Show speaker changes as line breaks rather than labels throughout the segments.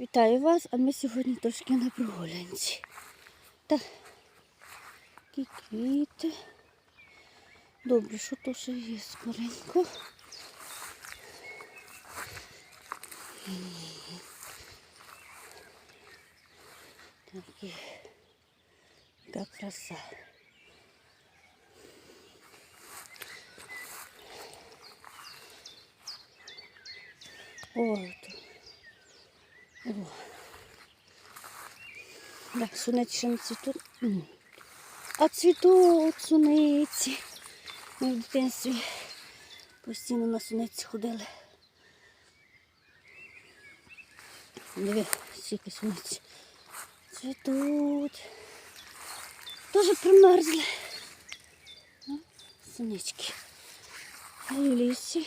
Вітаю вас, а ми сьогодні трошки на прогулянці. Так, квіти. Добре, що то ще є скоренько. Такі. Яка краса. О, тут. О. Да, суниці ще не цвітуть. А цвітуть суниці. Ми в дитинстві постійно на суниці ходили. Диви, скільки суниці. Цвітуть. Тоже примерзли. А, Сунички. А в лісі.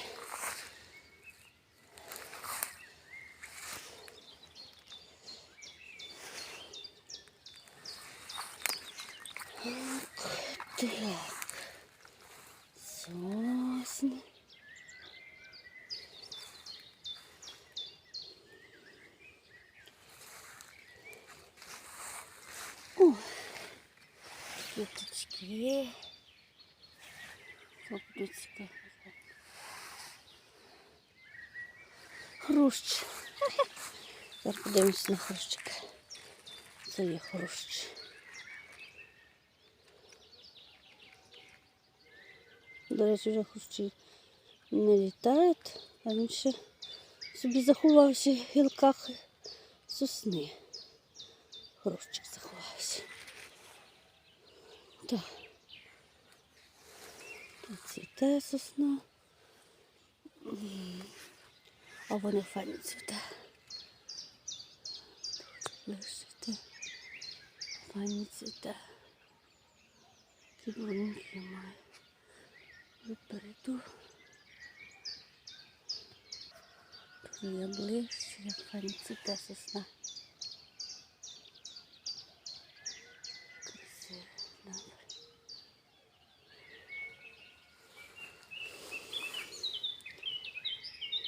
Так. Сосны. О, квіточки. Капдуцька. Хрущ. Зараз подивимось на хрущика. Це є хрущ. До речі, вже хрущі не літають, а він ще собі заховався в гілках сосни. Хрущик заховався. Так. Тут цвіте сосна. А вони файні цвіте. Лишити. Файні цвіте. Такі бруньки має. Перейду. Тут я ближче, як файні цвіте сосна.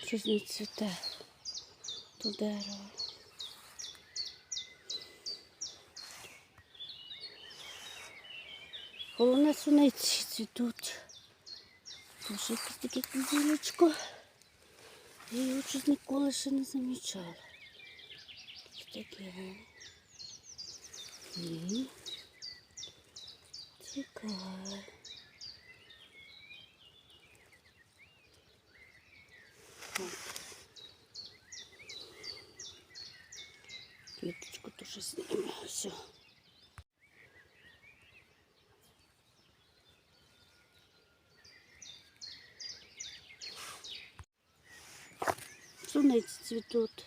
Щось не цвіте. То дерево. Головне суниці цвітуть. Тоже якесь таке кузілечко. Я його щось ніколи ще не замічала. Ось таке. М. Цікаве. Квіточку теж знімемо. Все. Суниці цвітуть.